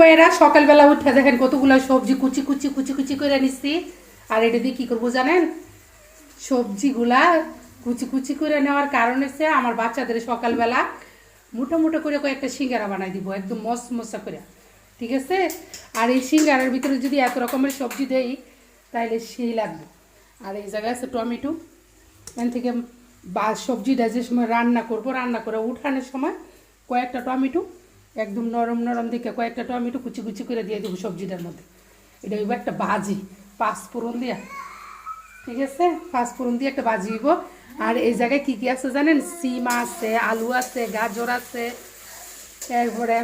ভাইয়েরা, সকালবেলা উঠে দেখেন কতগুলো সবজি কুচি কুচি কুচি কুচি করে নিচ্ছি আর এটা দিয়ে কী করব জানেন? সবজিগুলা কুচি কুচি করে নেওয়ার কারণ হচ্ছে আমার বাচ্চাদের সকালবেলা মোটা মোটা করে কয়েকটা সিঙ্গারা বানাই দিব, একদম মস মশা করে। ঠিক আছে? আর এই সিঙ্গারার ভিতরে যদি এত রকমের সবজি দেই তাহলে সেই লাগবে। আর এই জায়গায় আছে টমেটো। এখান থেকে বা সবজিটা যে সময় রান্না করব, রান্না করে উঠানোর সময় কয়েকটা টমেটো একদম নরম নরম দিকে কয়েকটা টমেটো কুচি কুচি করে দিয়ে দেবো সবজিটার মধ্যে। এটা হইব একটা বাজি, পাঁচ ফোড়ন দিয়া। ঠিক আছে? পাঁচ ফোড়ন দিয়ে একটা বাজি হইব। আর এই জায়গায় কী কী আছে জানেন? সিম আছে, আলু আছে, গাজর আছে, এরপরে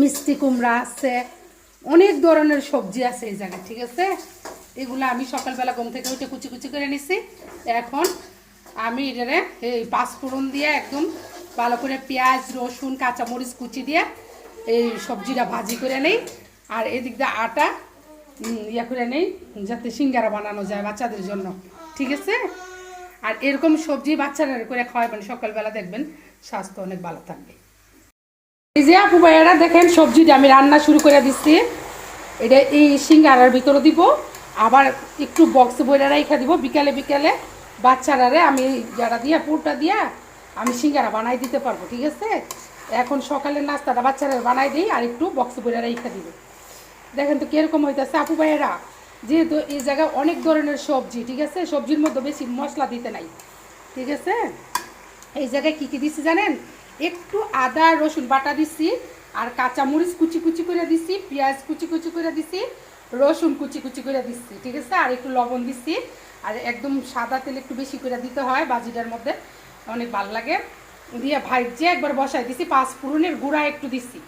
মিষ্টি কুমড়া আছে, অনেক ধরনের সবজি আছে এই জায়গায়, ঠিক আছে? এগুলো আমি সকালবেলা ঘুম থেকে উঠে কুচি কুচি করে নিছি। এখন আমি এটারে এই পাঁচফোড়ন দিয়ে একদম ভালো করে পেঁয়াজ, রসুন, কাঁচামরিচ কুচি দিয়ে এই সবজিটা ভাজি করে নেই। আর এদিক দিয়ে আটা ইয়ে করে নেই, যাতে সিঙ্গারা বানানো যায় বাচ্চাদের জন্য। ঠিক আছে? আর এরকম সবজি বাচ্চারা করে খাওয়াবেন, সকালবেলা দেখবেন স্বাস্থ্য অনেক ভালো থাকবে। এই যে আপু ভাইয়ারা, দেখেন সবজিটা আমি রান্না শুরু করে দিচ্ছি। এটা এই সিঙ্গারার ভিতরে দিব। আবার একটু বক্স বইরা রেখে দিব। বিকালে বিকালে বাচ্চারারে আমি যারা দিয়া পুরটা দিয়া আমি সিঙ্গারা বানাই দিতে পারব, ঠিক আছে? এখন সকালের নাস্তাটা বাচ্চারা বানাই দিই আর একটু বক্স বইরা রেখে দিব। দেখেন তো কীরকম হইতেছে, আপু ভাইয়েরা, যেহেতু এই জায়গায় অনেক ধরনের সবজি, ঠিক আছে? সবজির মধ্যে বেশি মশলা দিতে নাই, ঠিক আছে? এই জায়গায় কী কী দিচ্ছি জানেন? একটু আদা, রসুন বাটা দিচ্ছি আর কাঁচামরিচ কুচি কুচি করে দিচ্ছি পেঁয়াজ কুচি কুচি করে দিচ্ছি রসুন কুচি কুচি করে দিচ্ছি ঠিক আছে? আর একটু লবণ দিচ্ছি আর একদম সাদা তেল একটু বেশি করে দিতে হয় বাজিটার মধ্যে। অনেক ভালো লাগে। দিয়ে ভাইজে একবার বসাই দিছি, পাঁচ ফোড়নের গুঁড়া একটু দিচ্ছি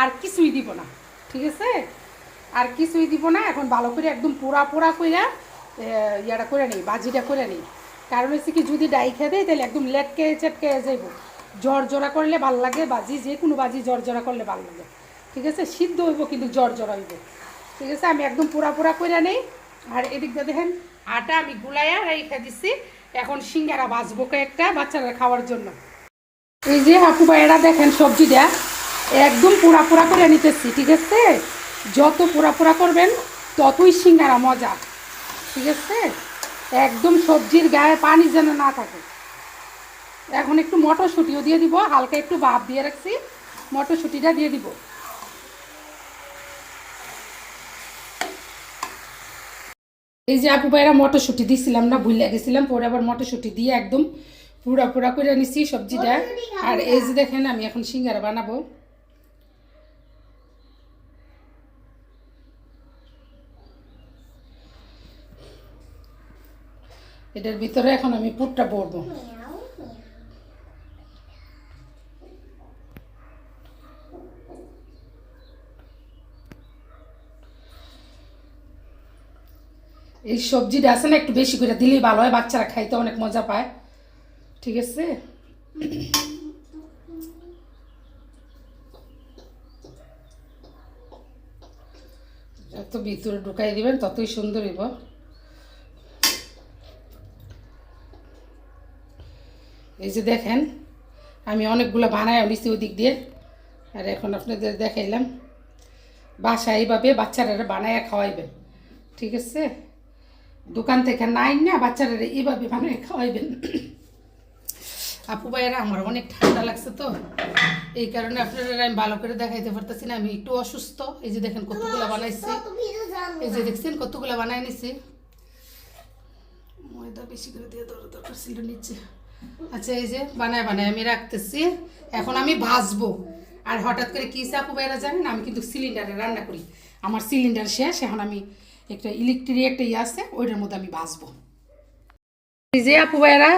আর কিছুই দিব না, ঠিক আছে? আর কিছুই দিব না, এখন ভালো করে একদম পোড়া পোড়া করে ইয়াটা করে নিই, বাজিটা করে নিই। কারণ হচ্ছে কি, যদি ডাই খেয়ে দেয় তাহলে একদম লেটকে চেটকে যাইব। জ্বর জরা করলে ভালো লাগে, বাজি, যে কোনো বাজি জ্বর জরা করলে ভালো লাগে। ঠিক আছে? সিদ্ধ হইব কিন্তু জ্বর জরা হইব। ঠিক আছে? আমি একদম পোড়া পোড়া করে নেই। আর এদিক দিয়ে দেখেন, আটা আমি গুলাইয়া রেখে দিচ্ছি এখন সিঙ্গারা বাজবো একটা বাচ্চারা খাওয়ার জন্য। এই যে হাপু ভাইয়েরা দেখেন সবজি সবজিটা একদম পোড়া পোড়া করে নিতেছি, ঠিক আছে? যত পোড়া পোড়া করবেন, ততই সিঙ্গারা মজা, ঠিক আছে? একদম সবজির গায়ে পানি যেন না থাকে। এখন একটু মটরশুঁটিও দিয়ে দিব, হালকা একটু ভাপ দিয়ে রাখছি, মটরশুঁটিটা দিয়ে দিব। এই যে আপু ভাইরা মটরশুঁটি দিছিলাম না ভুলে গেছিলাম, পরে আবার মটরশুটি দিয়ে একদম পুরা পুরা করে নিছি সবজিটা। আর এই যে দেখেন, আমি এখন সিঙ্গারা বানাবো। এটার ভিতরে এখন আমি পুরটা পরবো এই সবজিটা আছে না, একটু বেশি করে দিলেই ভালো হয়, বাচ্চারা খাইতে অনেক মজা পায়। ঠিক আছে? যত ভিতরে ঢুকাই দিবেন, ততই সুন্দর হইব। এই যে দেখেন, আমি অনেকগুলো বানাই নিছি ওদিক দিয়ে। আর এখন আপনাদের দেখাইলাম। বাসায় এইভাবে বাচ্চারা বানায় খাওয়াইবেন ঠিক আছে? দোকান থেকে নাই না বাচ্চারা এইভাবে বানায় খাওয়াইবেন। আপু ভাইয়েরা আমার অনেক ঠান্ডা লাগছে তো। এই কারণে আপনারা আমি ভালো করে দেখাইতে পারতেছি না আমি একটু অসুস্থ। এই যে দেখেন কতগুলো বানাইছি। এই যে দেখছেন কতগুলো বানাই নিছি। ময়দা বেশি করে দিয়ে দেওয়ার দরকার ছিল নিচে। আচ্ছা এই যে বানায় বানায় আমি রাখতেছি। এখন আমি ভাজবো। আর হঠাৎ করে কি চাপু বাইরা জানেন আমি কিন্তু সিলিন্ডারে রান্না করি। আমার সিলিন্ডার শেষ এখন আমি একটা ইলেকট্রিক একটা ইয়ে আছে ওইটার মধ্যে আমি ভাজবো এই যে আপু ভাইরা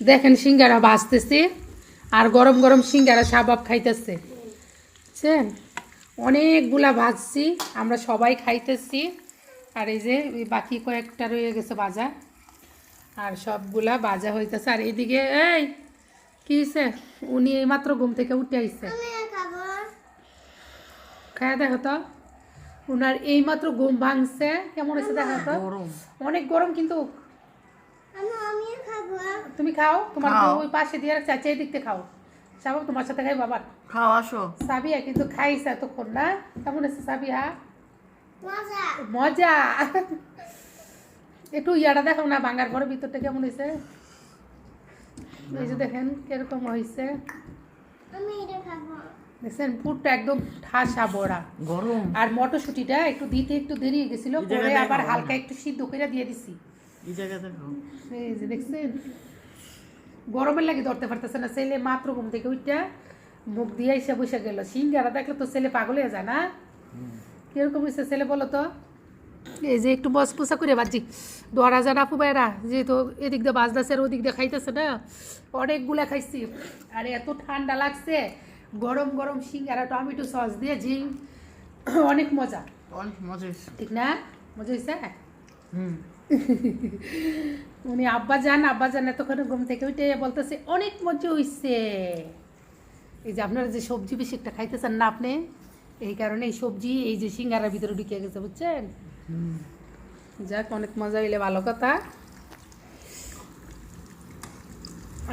দেখেন সিঙ্গারা ভাজতেছে আর গরম গরম সিঙ্গারা সাবাব খাইতেছে। বুঝছেন? অনেকগুলা ভাজছি আমরা সবাই খাইতেছি। আর এই যে ওই বাকি কয়েকটা রয়ে গেছে ভাজা আর সবগুলা বাজা হইতেছে। আর এদিকে এই কি হয়েছে উনি এইমাত্র ঘুম থেকে উঠে আইছে। খায়া দেখো তো। উনার এইমাত্র ঘুম ভাঙছে। কেমন হয়েছে দেখো তো অনেক গরম কিন্তু। তুমি খাও তোমার ওই পাশে দিয়ে রাখছে আচ্ছা এই দিকতে খাও। সাবাব তোমার সাথে খাই বাবা খাও আসো। সাবিয়া কিন্তু খাইছে এতক্ষণ না? কেমন আছে সাবিয়া? মজা। মজা। একটু ইয়াটা দেখো না বাঙ্গার ঘরের ভিতরটা কেমন হয়েছে? এই যে দেখেন কীরকম হয়েছে। আমি এটা খাব। দেখছেন? পুরটা একদম ঠাসা বড়া। গরম। আর মটরশুটিটা একটু দিতে একটু দেরি হয়ে গেছিল পরে আবার হালকা একটু সিদ্ধ করে দিয়ে দিছি। এই যে দেখছেন? গরমের লাগে ধরতে পারতেছে না ছেলে মাত্র ঘুম থেকে উঠটা মুখ দিয়ে এসে বসে গেল। সিঙ্গারা দেখলে তো ছেলে পাগল হয়ে যায় না? কীরকম হয়েছে ছেলে বলো তো? এই যে একটু বস পোষা করে বাজি দরা যান আপু ভাইরা যেহেতু এদিক দিয়ে বাজদাছে আর ওদিক দিয়ে খাইতেছে না অনেকগুলা খাইছি। আর এত ঠান্ডা লাগছে গরম গরম সিঙ্গারা টমেটো সস দিয়ে যে অনেক মজা। অনেক মজা ঠিক না? মজা হয়েছে? হুম। উনি আব্বা যান আব্বা যান এতক্ষণ ঘুম থেকে উঠে বলতেছে অনেক মজা হইছে। এই যে আপনারা যে সবজি বেশি একটা খাইতেছেন না আপনি এই কারণে এই সবজি এই যে সিঙ্গারার ভিতরে ঢুকে গেছে বুঝছেন? যাক অনেক মজা হইলে ভালো কথা।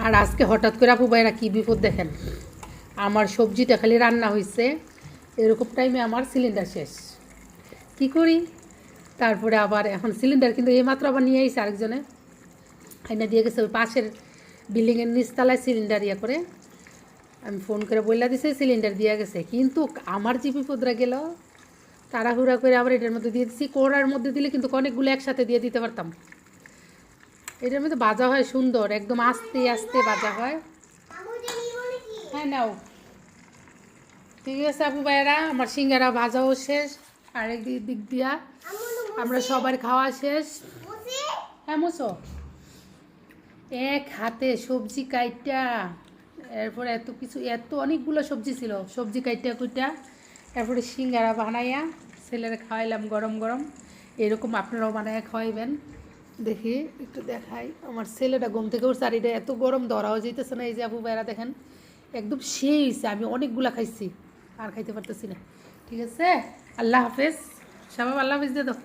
আর আজকে হঠাৎ করে আপু ভাইরা কি বিপদ দেখেন? আমার সবজিটা খালি রান্না হয়েছে এরকম টাইমে আমার সিলিন্ডার শেষ। কি করি? তারপরে আবার এখন সিলিন্ডার কিন্তু এইমাত্র আবার নিয়ে আইসে আরেকজনে। আইনা দিয়ে গেছে ওই পাশের বিল্ডিংয়ের নিচতলায় সিলিন্ডার ইয়ে করে। আমি ফোন করে বললা দিছে সিলিন্ডার দিয়ে গেছে। কিন্তু আমার যে বিপদরা গেল, তাড়াহুড়া করে আবার এটার মধ্যে দিয়ে দিচ্ছি কোড়ার মধ্যে দিলে কিন্তু অনেকগুলো একসাথে দিয়ে দিতে পারতাম। এটার মধ্যে বাজা হয় সুন্দর, একদম আস্তে আস্তে বাজা হয়। হ্যাঁ নাও। ঠিক আছে আপু ভাইয়েরা? আমার সিঙ্গারা ভাজাও শেষ আরেক দিক দিক দিয়া আমরা সবার খাওয়া শেষ। হ্যাঁ মুসো এক হাতে সবজি কাইটা, এরপর এত কিছু, এত অনেকগুলো সবজি ছিল, সবজি কাইটা কুইটা। এরপরে সিঙ্গারা বানাইয়া ছেলেরা খাওয়াইলাম গরম গরম। এরকম আপনারাও বানাইয়া খাওয়াইবেন। দেখি, একটু দেখাই। আমার ছেলেটা ঘুম থেকে উঠছে, আর এটা এত গরম ধরাও যেতেছে না, এই যে আপু ভাইরা দেখেন, একদম সেই আমি অনেকগুলা খাইছি। আর খাইতে পারতেছি না। ঠিক আছে? আল্লাহ হাফেজ। সবাই আল্লাহ হাফেজ দিয়ে দাও।